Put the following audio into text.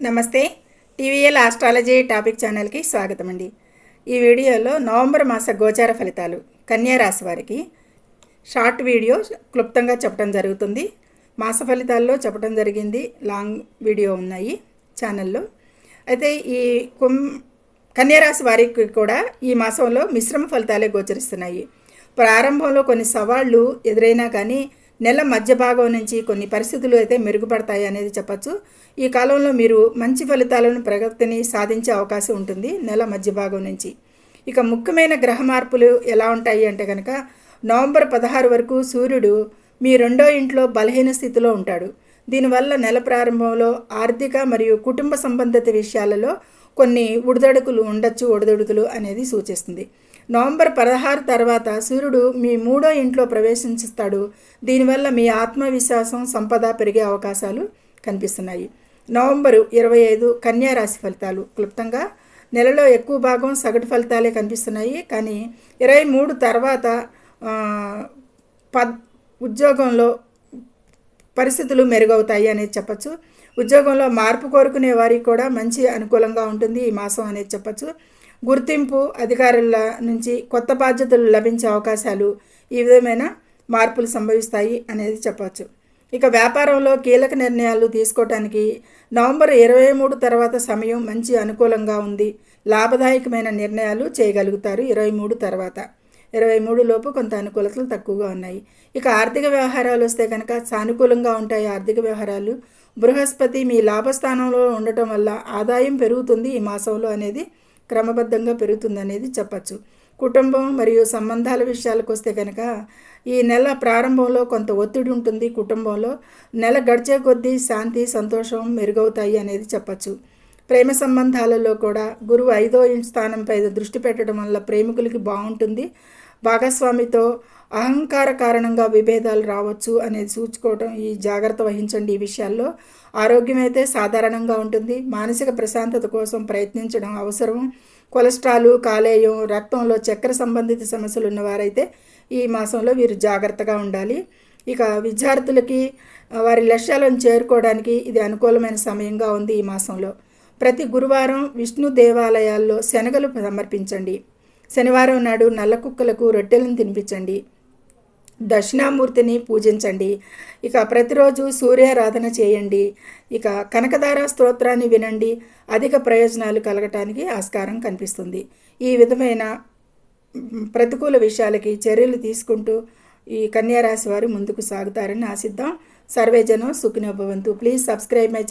నమస్తే TVL astrology topic ఛానల్కి స్వాగతం అండి ఈ వీడియోలో నవంబర్ మాస గోచార ఫలితాలు కన్యారాశి వారికి షార్ట్ వీడియో క్లుప్తంగా చెప్పడం జరుగుతుంది. మాస ఫలితాల్లో చెప్పడం జరిగింది లాంగ్ వీడియో ఉన్నాయి ఛానల్లో. అయితే ఈ కుం కన్యారాశి వారికి కూడా ఈ మాసంలో మిశ్రమ ఫలితాలే గోచరిస్తున్నాయి. ప్రారంభంలో కొన్ని సవాళ్ళు ఎదురైనా కానీ నెల మధ్య భాగం నుంచి కొన్ని పరిస్థితులు అయితే మెరుగుపడతాయి అనేది చెప్పచ్చు. ఈ కాలంలో మీరు మంచి ఫలితాలను ప్రగతిని సాధించే అవకాశం ఉంటుంది నెల మధ్య భాగం నుంచి. ఇక ముఖ్యమైన గ్రహ మార్పులు ఎలా ఉంటాయి అంటే కనుక నవంబర్ పదహారు వరకు సూర్యుడు మీ రెండో ఇంట్లో బలహీన స్థితిలో ఉంటాడు. దీనివల్ల నెల ప్రారంభంలో ఆర్థిక మరియు కుటుంబ సంబంధిత విషయాలలో కొన్ని ఉడిదడుకులు ఉండొచ్చు ఉడదడుకులు అనేది సూచిస్తుంది. నవంబర్ పదహారు తర్వాత సూర్యుడు మీ మూడో ఇంట్లో ప్రవేశించిస్తాడు. దీనివల్ల మీ ఆత్మవిశ్వాసం సంపద పెరిగే అవకాశాలు కనిపిస్తున్నాయి. నవంబరు ఇరవై ఐదు కన్యా రాశి ఫలితాలు. క్లుప్తంగా నెలలో ఎక్కువ భాగం సగటు ఫలితాలే కనిపిస్తున్నాయి. కానీ ఇరవై మూడు తర్వాత పద్ ఉద్యోగంలో పరిస్థితులు మెరుగవుతాయి అనేది చెప్పచ్చు. ఉద్యోగంలో మార్పు కోరుకునే వారికి కూడా మంచి అనుకూలంగా ఉంటుంది ఈ మాసం అనేది చెప్పచ్చు. గుర్తింపు అధికారుల నుంచి కొత్త బాధ్యతలు లభించే అవకాశాలు ఈ విధమైన మార్పులు సంభవిస్తాయి అనేది చెప్పవచ్చు ఇక వ్యాపారంలో కీలక నిర్ణయాలు తీసుకోవటానికి నవంబర్ ఇరవై మూడు తర్వాత సమయం మంచి అనుకూలంగా ఉంది. లాభదాయకమైన నిర్ణయాలు చేయగలుగుతారు ఇరవై మూడు తర్వాత. ఇరవై మూడు లోపు కొంత అనుకూలతలు తక్కువగా ఉన్నాయి. ఇక ఆర్థిక వ్యవహారాలు వస్తే కనుక సానుకూలంగా ఉంటాయి ఆర్థిక వ్యవహారాలు. బృహస్పతి మీ లాభస్థానంలో ఉండటం వల్ల ఆదాయం పెరుగుతుంది ఈ మాసంలో అనేది క్రమబద్ధంగా పెరుగుతుంది అనేది చెప్పచ్చు. కుటుంబం మరియు సంబంధాల విషయాలకు వస్తే కనుక ఈ నెల ప్రారంభంలో కొంత ఒత్తిడి ఉంటుంది. కుటుంబంలో నెల గడిచే కొద్దీ శాంతి సంతోషం మెరుగవుతాయి అనేది చెప్పచ్చు. ప్రేమ సంబంధాలలో కూడా గురువు ఐదో స్థానంపై దృష్టి పెట్టడం వల్ల ప్రేమికులకి బాగుంటుంది. భాగస్వామితో అహంకార కారణంగా విభేదాలు రావచ్చు అనేది సూచుకోవడం ఈ జాగ్రత్త వహించండి ఈ విషయాల్లో. ఆరోగ్యం అయితే సాధారణంగా ఉంటుంది. మానసిక ప్రశాంతత కోసం ప్రయత్నించడం అవసరం. కొలెస్ట్రాల్ కాలేయం రక్తంలో చక్కెర సంబంధిత సమస్యలు ఉన్నవారైతే ఈ మాసంలో వీరు జాగ్రత్తగా ఉండాలి. ఇక విద్యార్థులకి వారి లక్ష్యాలను చేరుకోవడానికి ఇది అనుకూలమైన సమయంగా ఉంది ఈ మాసంలో. ప్రతి గురువారం విష్ణు దేవాలయాల్లో శనగలు సమర్పించండి. శనివారం నాడు నల్ల కుక్కలకు రొట్టెలను తినిపించండి. దక్షిణామూర్తిని పూజించండి. ఇక ప్రతిరోజు సూర్యారాధన చేయండి. ఇక కనకదార స్తోత్రాన్ని వినండి. అధిక ప్రయోజనాలు కలగటానికి ఆస్కారం కనిపిస్తుంది. ఈ విధమైన ప్రతికూల విషయాలకి చర్యలు తీసుకుంటూ ఈ కన్యారాశి వారు ముందుకు సాగుతారని ఆశిద్దాం. సర్వేజనం సుఖినోభవంతు ప్లీజ్ సబ్స్క్రైబ్ మై